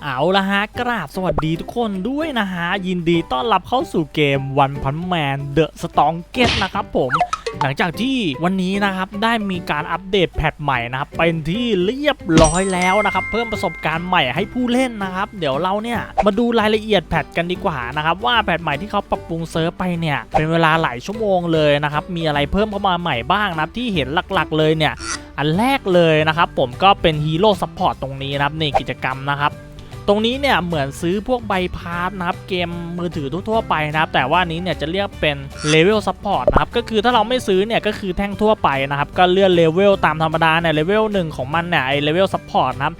เอาละฮะ กราบสวัสดีทุกคนด้วยนะฮะ ยินดีต้อนรับเข้าสู่เกมวันพันแมนเดอะสตองเกตนะครับผม หลังจากที่วันนี้นะครับ ได้มีการอัปเดตแพทใหม่นะครับ เป็นที่เรียบร้อยแล้วนะครับ เพิ่มประสบการณ์ใหม่ให้ผู้เล่นนะครับ เดี๋ยวเราเนี่ย มาดูรายละเอียดแพทกันดีกว่านะครับ ว่าแพทใหม่ที่เขาปรับปรุงเซิร์ฟไปเนี่ย เป็นเวลาหลายชั่วโมงเลยนะครับ มีอะไรเพิ่มเข้ามาใหม่บ้างนะที่เห็นหลักๆ เลยเนี่ย อันแรกเลยนะครับผมก็เป็นฮีโร่ซัพพอร์ตตรงนี้นะครับในกิจกรรมนะครับ ตรงนี้เนี่ยเหมือนซื้อพวกใบพาสนะครับเกมมือถือทั่วๆไปนะครับแต่ว่านนี้เนี่ยจะเรียกเป็นเลเวลซัพพอร์ตนะครับก็คือถ้าเราไม่ซื้อเนี่ยก็คือแท่งทั่วไปนะครับก็เลื่อนเลเวลตามธรรมดาเนี่ยเลเวลหนึ่งของมันเนี่ยไอเลเวลซัพพอร์ตนะครับ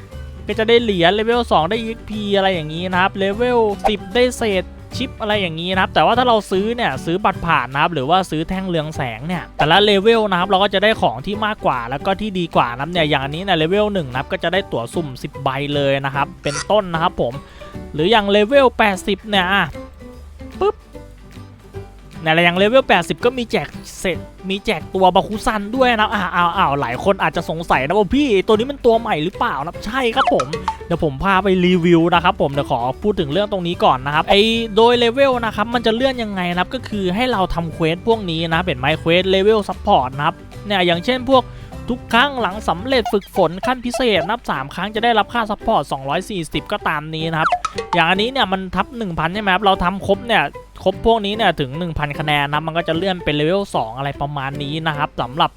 ก็จะได้เหรียญเลเวล2ได้ EXP อะไรอย่างนี้นะครับเลเวล10 ได้เศษ ชิปอะไรอย่างนี้นะครับ แต่ว่าถ้าเราซื้อเนี่ยซื้อบัตรผ่านนะครับหรือว่าซื้อแท่งเรืองแสงเนี่ยแต่ละเลเวลนะครับเราก็จะได้ของที่มากกว่าแล้วก็ที่ดีกว่านะเนี่ยอย่างนี้เนี่ยเลเวลหนะครับก็จะได้ตั๋วสุ่ม 10 ใบเลยนะครับ เป็นต้นนะครับผม หรืออย่างเลเวล 80 เนี่ยปึ๊บเนี่ยอย่างเลเวล 80 ก็มีแจก เสร็จมีแจกตัวบาคุซันด้วยนะอ้าวอ้าวอ้าวหลายคนอาจจะสงสัยนะว่าพี่ตัวนี้มันตัวใหม่หรือเปล่านะใช่ครับผมเดี๋ยวผมพาไปรีวิวนะครับผมเดี๋ยวขอพูดถึงเรื่องตรงนี้ก่อนนะครับไอโดยเลเวลนะครับมันจะเลื่อนยังไงนะครับก็คือให้เราทำเควสพวกนี้นะเป็นไมเควสเลเวลซัพพอร์ตนะครับเนี่ยอย่างเช่นพวก ทุกครั้งหลังสำเร็จฝึกฝนขั้นพิเศษนับ 3 ครั้งจะได้รับค่าซัพพอร์ต 240 ก็ตามนี้นะครับ อย่างอันนี้เนี่ยมันทับ 1,000 ใช่ไหมครับ เราทำครบเนี่ยครบพวกนี้เนี่ยถึง 1,000 คะแนนนะมันก็จะเลื่อนเป็นเลเวล 2 อะไรประมาณนี้นะครับสำหรับ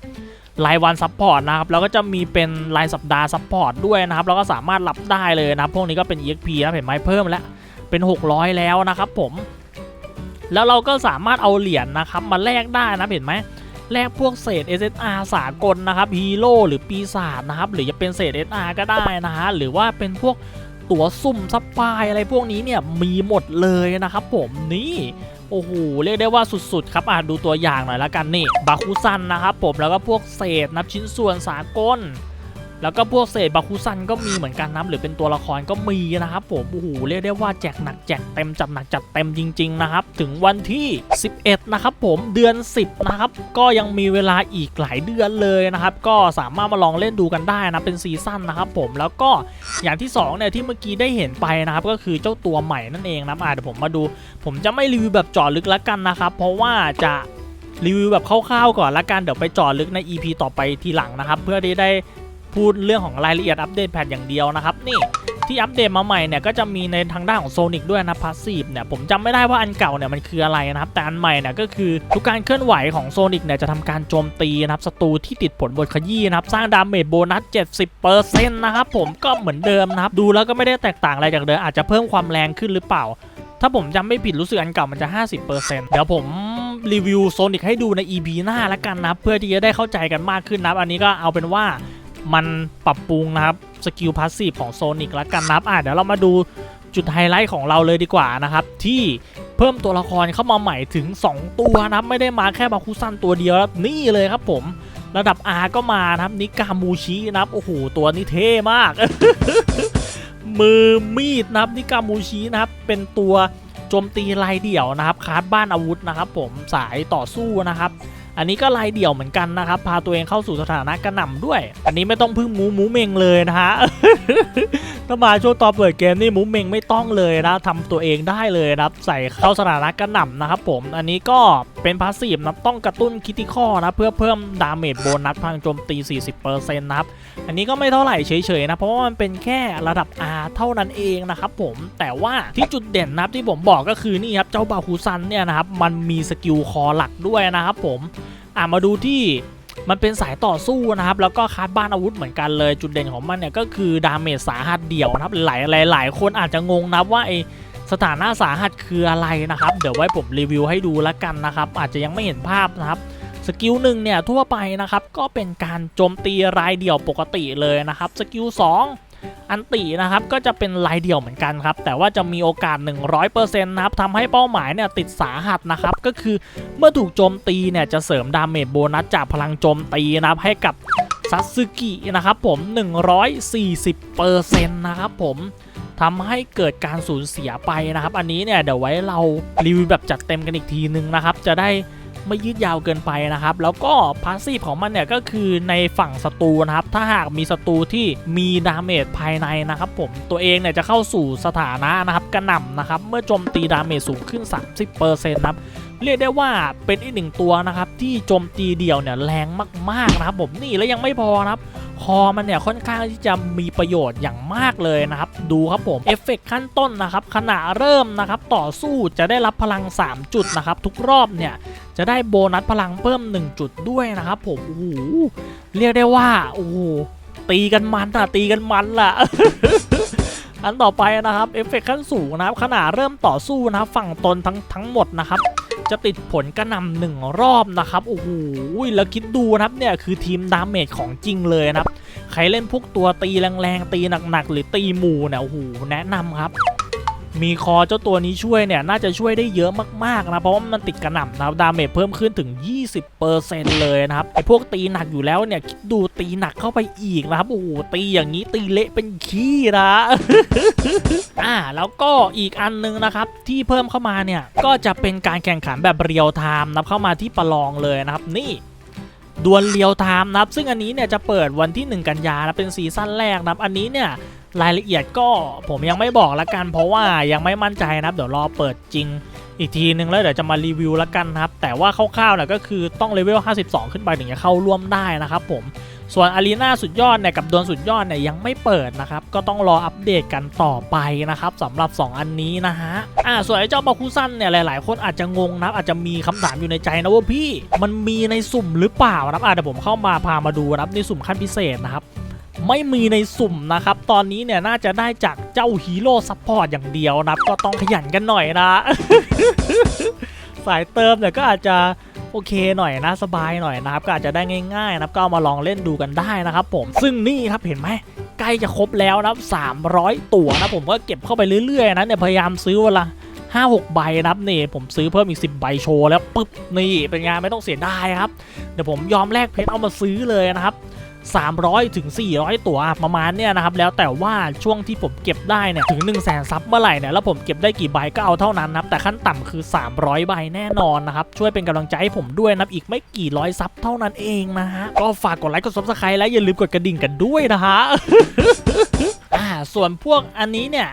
รายวันซัพพอร์ตนะครับแล้วก็จะมีเป็นรายสัปดาห์ซัพพอร์ตด้วยนะครับแล้วก็สามารถรับได้เลยนะพวกนี้ก็เป็น EXP นะเห็นไหมเพิ่มแล้วเป็น 600 แล้วนะครับผม แล้วเราก็สามารถเอาเหรียญนะครับมาแลกได้นะเห็นไหม แลกพวกเศษ SSR สากลนะครับฮีโร่หรือปีศาจนะครับ หรือจะเป็นเศษ SR ก็ได้นะฮะหรือว่าเป็นพวกตั๋วซุ่มซับไพลายอะไรพวกนี้เนี่ยมีหมดเลยนะครับผมนี่โอ้โหเรียกได้ว่าสุดๆ ครับอะดูตัวอย่างหน่อยละกันนี่บาคุซันนะครับผมแล้วก็พวกเศษนับชิ้นส่วนสากล แล้วก็พวกเศษบาคุซันก็มีเหมือนกันนะหรือเป็นตัวละครก็มีนะครับผมโอ้โหเรียกได้ว่าแจกหนักแจกเต็มจัดหนักจัดเต็มจริงๆนะครับถึงวันที่ 11 นะครับผมเดือน 10 นะครับ ก็ยังมีเวลาอีกหลายเดือนเลยนะครับ ก็สามารถมาลองเล่นดูกันได้นะเป็นซีซั่นนะครับผมแล้วก็อย่างที่2เนี่ยที่เมื่อกี้ได้เห็นไปนะครับก็คือเจ้าตัวใหม่นั่นเองนะอะเดี๋ยวผมมาดู ผมจะไม่รีวิวแบบจาะลึกแล้วกันนะครับ เพราะว่าจะรีวิวแบบคร่าวๆก่อนละกันเดี๋ยวไปจาะลึกใน EP ต่อไปทีหลังนะครับ เพื่อที่ได้ พูดเรื่องของรายละเอียดอัปเดตแพทอย่างเดียวนะครับนี่ที่อัปเดตมาใหม่เนี่ยก็จะมีในทางด้านของโซนิกด้วยนะพาสซีฟเนี่ยผมจำไม่ได้ว่าอันเก่าเนี่ยมันคืออะไรนะครับ แต่อันใหม่เนี่ยก็คือทุกการเคลื่อนไหวของโซนิกเนี่ยจะทำการโจมตีนะครับศัตรูที่ติดผลบทขยี้นะครับสร้างดาเมจโบนัส 70%นะครับผมก็เหมือนเดิมนะครับดูแล้วก็ไม่ได้แตกต่างอะไรจากเดิมอาจจะเพิ่มความแรงขึ้นหรือเปล่า ถ้าผมจำไม่ผิดรู้สึกอันเก่ามันจะ 50%เดี๋ยวผมรีวิวโซนิกให้ดูใน EP หน้าละกันนะเพื่อที่จะได้เข้าใจกันมากขึ้นนะอันนี้ก็เอาเป็นว่า มันปรับปรุงนะครับสกิลพาสซีฟของโซนิกและกันนะครับอะเดี๋ยวเรามาดูจุดไฮไลท์ของเราเลยดีกว่านะครับ ที่เพิ่มตัวละครเข้ามาใหม่ถึง 2 ตัวนะครับไม่ได้มาแค่บาคุซันตัวเดียวครับนี่เลยครับผมระดับ R ก็มานะครับนิกามูชินะครับโอ้โหตัวนี้เท่มาก มือมีดนะครับนิกามูชินะครับเป็นตัวโจมตีลายเดี่ยวนะครับคาร์ดบ้านอาวุธนะครับ ผมสายต่อสู้นะครับ อันนี้ก็ลายเดี่ยวเหมือนกันนะครับ พาตัวเองเข้าสู่สถานะกระหน่ำด้วย อันนี้ไม่ต้องพึ่งหมูหมูเมงเลยนะฮะถ้ามาช่วงตอนเปิดเกมนี่หมูเมงไม่ต้องเลยนะทำตัวเองได้เลยนะครับ ใส่เข้าสถานะกระหน่ำนะครับผมอันนี้ก็เป็นพาสซีฟนะต้องกระตุ้นคิติคอนะ เพื่อเพิ่มดาเมจโบนัสพลังโจมตี 40%นะครับ อันนี้ก็ไม่เท่าไหร่เฉยๆนะ เพราะว่ามันเป็นแค่ระดับ R เท่านั้นเองนะครับผมแต่ว่าที่จุดเด่นนะครับที่ผมบอกก็คือนี่ครับเจ้าบาคูซันเนี่ยนะครับมันมีสกิลคอหลักด้วยนะครับผมอะมาดูที่ มันเป็นสายต่อสู้นะครับ แล้วก็คัดบ้านอาวุธเหมือนกันเลยจุดเด่นของมันเนี่ยก็คือดาเมจสาหัสเดี่ยวนะครับหลายหลายหลายคนอาจจะงงนะว่าไอสถานะสาหัสคืออะไรนะครับ เดี๋ยวไว้ผมรีวิวให้ดูแล้วกันนะครับ อาจจะยังไม่เห็นภาพนะครับสกิลหนึ่งเนี่ยทั่วไปนะครับก็เป็นการโจมตีรายเดี่ยวปกติเลยนะครับสกิล2 อันตินะครับก็จะเป็นรายเดี่ยวเหมือนกันครับ แต่ว่าจะมีโอกาส 100%นะครับทำให้เป้าหมายเนี่ยติดสาหัสนะครับ ก็คือเมื่อถูกโจมตีเนี่ยจะเสริมดาเมจโบนัสจากพลังโจมตีนะครับให้กับซัตสึกินะครับผม 140%นะครับผมทำให้เกิดการสูญเสียไปนะครับ อันนี้เนี่ยเดี๋ยวไว้เรารีวิวแบบจัดเต็มกันอีกทีนึงนะครับ จะได้ ไม่ยืดยาวเกินไปนะครับ แล้วก็พาสซีฟของมันเนี่ยก็คือในฝั่งศัตรูนะครับ ถ้าหากมีศัตรูที่มีดาเมจภายในนะครับ ผมตัวเองเนี่ยจะเข้าสู่สถานะนะครับกระหน่ำนะครับ เมื่อโจมตีดาเมจสูงขึ้น 30%นะครับเรียกได้ว่าเป็นอีกหนึ่งตัวนะครับที่โจมตีเดี่ยวเนี่ยแรงมากๆนะครับผมนี่แล้วยังไม่พอนะครับคอมันเนี่ยค่อนข้างที่จะมีประโยชน์อย่างมากเลยนะครับ ดูครับผมเอฟเฟกขั้นต้นนะครับขณะเริ่มนะครับต่อสู้จะได้รับพลัง 3 จุดนะครับทุกรอบเนี่ย จะได้โบนัสพลังเพิ่ม 1 จุดด้วยนะครับผมโอ้โหเรียกได้ว่าโอ้โหตีกันมันอะตีกันมันล่ะอันต่อไปนะครับเอฟเฟกต์ขั้นสูงนะครับขณะเริ่มต่อสู้นะครับฝั่งตนทั้งทั้งหมดนะครับ จะติดผลกระนำหนึ่งรอบนะครับโอ้โหแล้วคิดดูนะครับเนี่ยคือทีมดาเมจของจริงเลยนะครับ ใครเล่นพวกตัวตีแรงๆตีหนักๆ หรือตีหมู่เนี่ยโอ้โหแนะนำครับ มีคอเจ้าตัวนี้ช่วยเนี่ยน่าจะช่วยได้เยอะมากๆนะเพราะว่ามันติดกระหน่ำนะครับดาเมจเพิ่มขึ้นถึง 20%เลยนะครับไอพวกตีหนักอยู่แล้วเนี่ยคิดดูตีหนักเข้าไปอีกนะครับโอ้โหตีอย่างนี้ตีเละเป็นขี้นะอ่าแล้วก็อีกอันนึงนะครับที่เพิ่มเข้ามาเนี่ยก็จะเป็นการแข่งขันแบบเรียลไทม์นับเข้ามาที่ประลองเลยนะครับนี่ดวลเรียลไทม์นะครับซึ่งอันนี้เนี่ยจะเปิดวันที่ 1 กันยานะเป็นซีซั่นแรกนะครับอันนี้เนี่ย รายละเอียดก็ผมยังไม่บอกละกัน เพราะว่ายังไม่มั่นใจนะครับ เดี๋ยวรอเปิดจริงอีกทีนึงแล้วเดี๋ยวจะมารีวิวละกันครับ แต่ว่าคร่าวๆเนี่ยก็คือต้องเลเวล 52 ขึ้นไปถึงจะเข้าร่วมได้นะครับผมส่วนอารีนาสุดยอดเนี่ยกับดวลสุดยอดเนี่ยยังไม่เปิดนะครับ ก็ต้องรออัปเดตกันต่อไปนะครับสำหรับ 2 อันนี้นะฮะอ่าส่วนไอ้เจ้าบาคุซันเนี่ยหลายๆ คนอาจจะงงนะครับอาจจะมีคำถามอยู่ในใจนะว่าพี่ มันมีในสุ่มหรือเปล่านะครับอ่าเดี๋ยวผมเข้ามาพามาดูนะครับในสุ่มขั้นพิเศษนะครับ ไม่มีในสุ่มนะครับ ตอนนี้เนี่ยน่าจะได้จากเจ้าฮีโร่ซัพพอร์ตอย่างเดียวนะก็ต้องขยันกันหน่อยนะ สายเติมเนี่ยก็อาจจะโอเคหน่อยนะสบายหน่อยนะครับก็อาจจะได้ง่ายๆนะครับก็เอามาลองเล่นดูกันได้นะครับผมซึ่งนี่ครับเห็นไหมใกล้จะครบแล้วนะครับ300 ตั๋วนะผมก็เก็บเข้าไปเรื่อยๆนะเนี่ยพยายามซื้อเวลาห้าหกใบนะครับนี่ผมซื้อเพิ่มอีก10ใบโชว์แล้วปึ๊บนี่เป็นไงไม่ต้องเสียดายครับ เดี๋ยวผมยอมแลกเพชรเอามาซื้อเลยนะครับ 300ถึง400 ตัวประมาณเนี่ยนะครับแล้วแต่ว่าช่วงที่ผมเก็บได้เนี่ยถึง 1 0 0 0 0แสนซับเมื่อไหร่เนี่ยแล้วผมเก็บได้กี่ใบก็เอาเท่านั้นนะครับแต่ขั้นต่ำคือ 300 ใบแน่นอนนะครับช่วยเป็นกำลังใจให้ผมด้วยนะอีกไม่กี่ร้อยซับเท่านั้นเองนะฮะก็ฝากกดไลค์กดซับสไครต์และอย่าลืมกดกระดิ่งกันด้วยนะฮะอ่าส่วนพวกอันนี้เนี่ย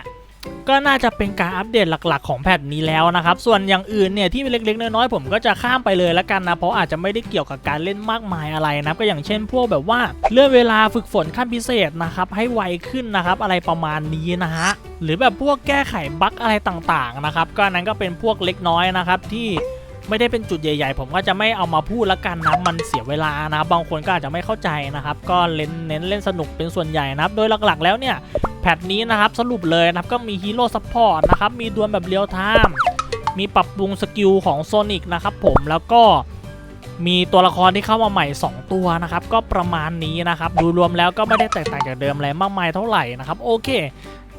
ก็น่าจะเป็นการอัปเดตหลักๆ ของแพทนี้แล้วนะครับ ส่วนอย่างอื่นเนี่ยที่เล็กๆ น้อยๆ ผมก็จะข้ามไปเลยละกันนะ เพราะอาจจะไม่ได้เกี่ยวกับการเล่นมากมายอะไรนะก็อย่างเช่น พวกแบบว่าเลื่อนเวลาฝึกฝนขั้นพิเศษนะครับให้ไวขึ้นนะครับอะไรประมาณนี้นะฮะหรือแบบพวกแก้ไขบั๊กอะไรต่างๆนะครับก็นั้นก็เป็นพวกเล็กน้อยนะครับที่ไม่ได้เป็นจุดใหญ่ ๆ ผมก็จะไม่เอามาพูดละกันนะมันเสียเวลานะบบางคนก็อาจจะไม่เข้าใจนะครับ ก็เน้นเน้นเล่นสนุกเป็นส่วนใหญ่นะครับ โดยหลักๆ แล้วเนี่ย แพทนี้นะครับสรุปเลยนะครับก็มีฮีโร่ซัพพอร์ตนะครับมีดวลแบบเรียลไทม์มีปรับปรุงสกิลของโซนิกนะครับผมแล้วก็มีตัวละครที่เข้ามาใหม่ 2 ตัวนะครับ ก็ประมาณนี้นะครับ ดูรวมแล้วก็ไม่ได้แตกต่างจากเดิมอะไรมากมายเท่าไหร่นะครับ โอเค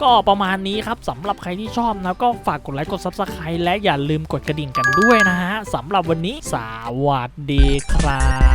ก็ประมาณนี้ครับสำหรับใครที่ชอบนะก็ฝากกดไลค์กด Subscribe และอย่าลืมกดกระดิ่งกันด้วยนะฮะสำหรับวันนี้สวัสดีครับ